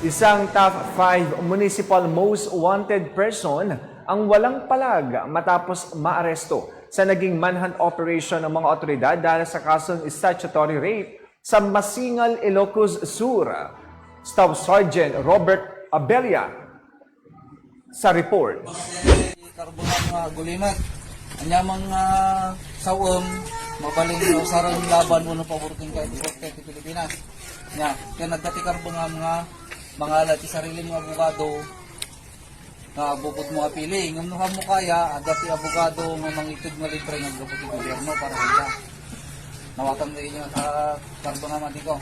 Isang top 5 municipal most wanted person ang walang palag matapos maaresto sa naging manhunt operation ng mga otoridad dahil sa kasong statutory rape sa Masingal, Ilocos Sur. Staff Sergeant Robert Abelia sa report. karbo nga gulimat. Anya mga sawom, mabaling na ng laban mo ng paborting ka Korte ti Pilipinas. Nya, kaya nagdati karbo nga mga mga lati sarili mga abogado nga bukod mo apili. Ngam nuha mo kaya, agati abogado nga mangitid nga libre nga bukod ti gobyerno para handa. Nawatan na inyo sa karbo nga man ko.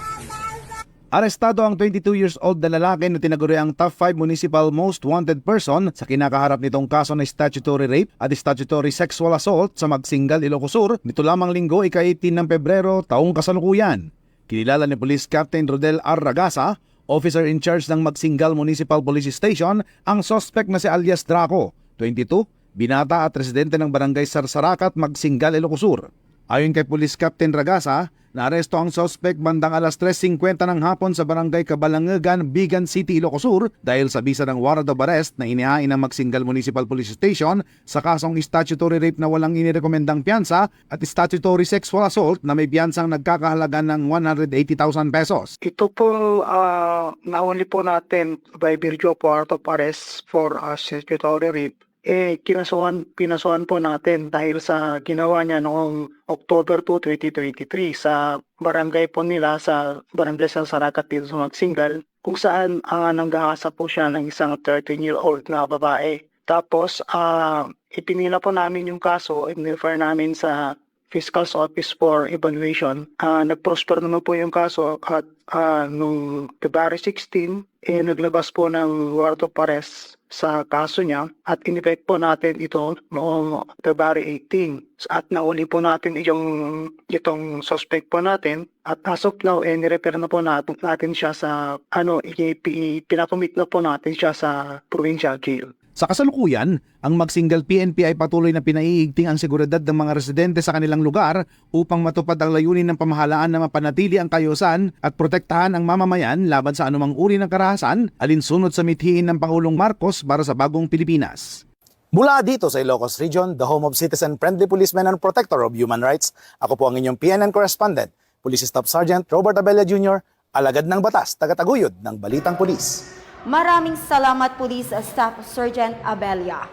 Arestado ang 22 years old na lalaki na tinaguri ang top 5 municipal most wanted person sa kinakaharap nitong kaso na statutory rape at statutory sexual assault sa Magsingal, Ilocos Sur nito lamang linggo ika-18 ng Pebrero taong kasalukuyan. Kinilala ni Police Captain Rodel R. Ragasa, officer in charge ng Magsingal Municipal Police Station, ang suspect na si alias Draco, 22, binata at residente ng barangay Sarsaracat, Magsingal, Ilocos Sur. Ayon kay Police Captain Ragasa, naaresto ang suspect bandang alas 3.50 ng hapon sa barangay Kabalangagan, Bigan City, Ilocos Sur dahil sa bisa ng warrant of arrest na inihain ng Magsingal Municipal Police Station sa kasong statutory rape na walang inirekomendang piyansa at statutory sexual assault na may piyansang nagkakahalaga ng 180,000 pesos. Ito po, uh, nauli po natin by virtue of warrant of arrest for uh, statutory rape. Eh, kinasuhan, pinasuhan po natin dahil sa ginawa niya noong October 2, 2023 sa barangay po nila sa barangay sa Sarakat dito sa Magsingal kung saan uh, nanggahasa po siya ng isang 13-year-old na babae. Tapos, uh, ipinila po namin yung kaso, in-refer namin sa Fiscal's Office for Evaluation. Ah, nag-prosper naman po yung kaso at ah, nung February 16, eh, naglabas po ng warrant of arrest sa kaso niya at in-effect po natin ito noong February 18 at nauli po natin yung itong suspect po natin at as of now eh, nirefer na po natin, natin siya sa ano pinakomit na po natin siya sa provincial jail. Sa kasalukuyan, ang Magsingal PNP ay patuloy na pinaiigting ang seguridad ng mga residente sa kanilang lugar upang matupad ang layunin ng pamahalaan na mapanatili ang kayusan at protektahan ang mamamayan laban sa anumang uri ng karahasan alinsunod sa mithiin ng Pangulong Marcos para sa bagong Pilipinas. Mula dito sa Ilocos Region, the home of citizen-friendly policemen and protector of human rights, ako po ang inyong PNN correspondent, Police Staff Sergeant Robert Abella Jr., alagad ng batas, tagataguyod ng Balitang Pulis. Maraming salamat Police Staff Sergeant Abelia.